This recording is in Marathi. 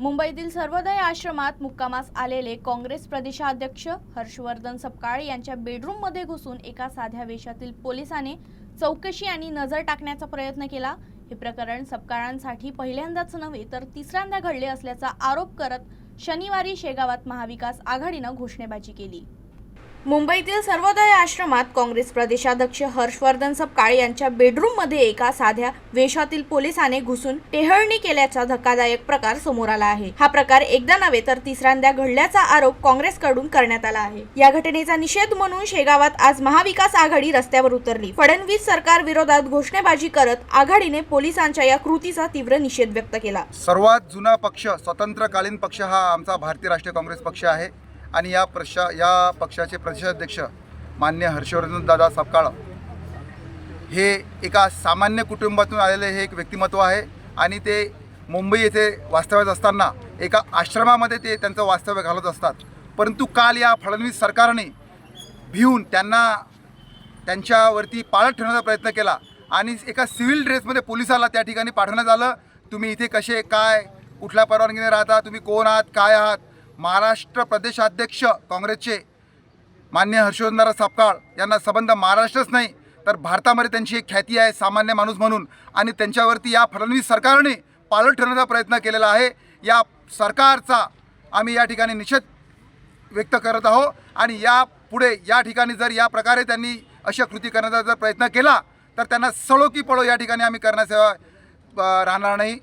मुंबईतील सर्वोदय आश्रमात मुक्कामास आलेले काँग्रेस प्रदेशाध्यक्ष हर्षवर्धन सपकाळ यांच्या बेडरूममध्ये घुसून एका साध्या वेशातील पोलिसाने चौकशी आणि नजर टाकण्याचा प्रयत्न केला. हे प्रकरण सपकाळांसाठी पहिल्यांदाच नव्हे तर तिसऱ्यांदा घडले असल्याचा आरोप करत शनिवारी शेगावात महाविकास आघाडीनं घोषणेबाजी केली. मुंबईतील सर्वोदय आश्रमात काँग्रेस प्रदेशाध्यक्ष हर्षवर्धन सपकाळ यांच्या बेडरूममध्ये एका साध्या वेशातील पोलिसाने घुसून टेहळणी केल्याचा धक्कादायक प्रकार समोर आला आहे. हा प्रकार एकदा नव्हे तर तिसऱ्यांदा घडल्याचा आरोप काँग्रेसकडून करण्यात आला आहे. या घटनेचा निषेध म्हणून शेगावात आज महाविकास आघाडी रस्त्यावर उतरली. फडणवीस सरकार विरोधात घोषणेबाजी करत आघाडीने पोलिसांच्या या कृतीचा तीव्र निषेध व्यक्त केला. सर्वात जुना पक्ष स्वतंत्रकालीन पक्ष हा आमचा भारतीय राष्ट्रीय काँग्रेस पक्ष आहे. आणि या प्रशा या पक्षाचे प्रदेशाध्यक्ष मान्य हर्षवर्धन दादा सपकाळ हे एका सामान्य कुटुंबातून आलेले हे एक व्यक्तिमत्व आहे आणि ते मुंबई येथे वास्तव्यात असताना एका आश्रमामध्ये ते त्यांचं वास्तव्य घालत असतात. परंतु काल या फडणवीस सरकारने भिवून त्यांना त्यांच्यावरती पाळत ठेवण्याचा प्रयत्न केला आणि एका सिव्हिल ड्रेसमध्ये पोलिसाला त्या ठिकाणी पाठवण्यात आलं. तुम्ही इथे कसे काय कुठल्या परवानगीने राहता तुम्ही कोण आहात काय आहात? महाराष्ट्र प्रदेशाध्यक्ष काँग्रेसचे मान्य हर्षवर्धनराव सापकाळ यांना संबंध महाराष्ट्रच नाही तर भारतामध्ये त्यांची एक ख्याती आहे सामान्य माणूस म्हणून. आणि त्यांच्यावरती या फडणवीस सरकारने पालट ठेवण्याचा प्रयत्न केलेला आहे. या सरकारचा आम्ही या ठिकाणी निषेध व्यक्त करत आहोत. आणि या पुढे या ठिकाणी जर या प्रकारे त्यांनी अशा कृती करण्याचा जर प्रयत्न केला तर त्यांना सळो की पळो या ठिकाणी आम्ही करण्याशिवाय राहणार नाही.